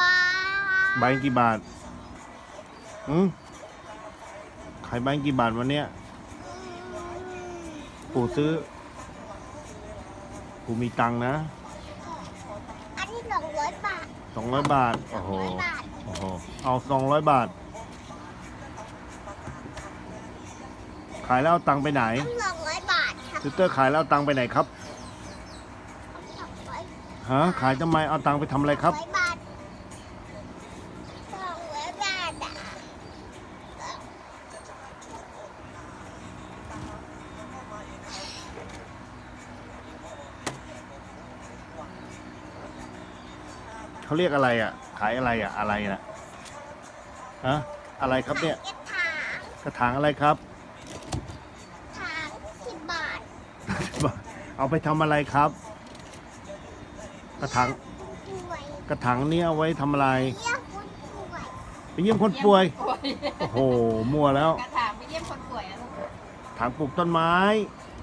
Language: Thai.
บาทใบกี่บาทอืมขายใบกี่บาทวันเนี้ยปู่ซื้อปู่มีตังค์นะอันนี้สองร้อยบาทสองร้อยบาท โอ้โห ร้อยบาทโอ้โห เอาสองร้อยบาท ขายแล้วเอาตังค์ไปไหนอันสองร้อยบาทครับซิสเตอร์ขายแล้วเอาตังค์ไปไหนครับสองร้อยฮะ ขายทำไม เอาตังค์ไปทำอะไรครับร้อยบาทสองร้อยบาทอะ เขาเรียกอะไรอะ ขายอะไรอะ อะไรนะฮะอะไรครับเนี่ยกระถางกระถางอะไรครับ ถางสิบบาทเอาไปทำอะไรครับ กระถางป่วยกระถางนี้เอาไว้ทำอะไรเรียกคุณป่วยไปเยี่ยมคนป่วยป่วย โอ้โห มั่วแล้ว กระถางไปเยี่ยมคนป่วยอะลูกถางปลูกต้นไม้ถ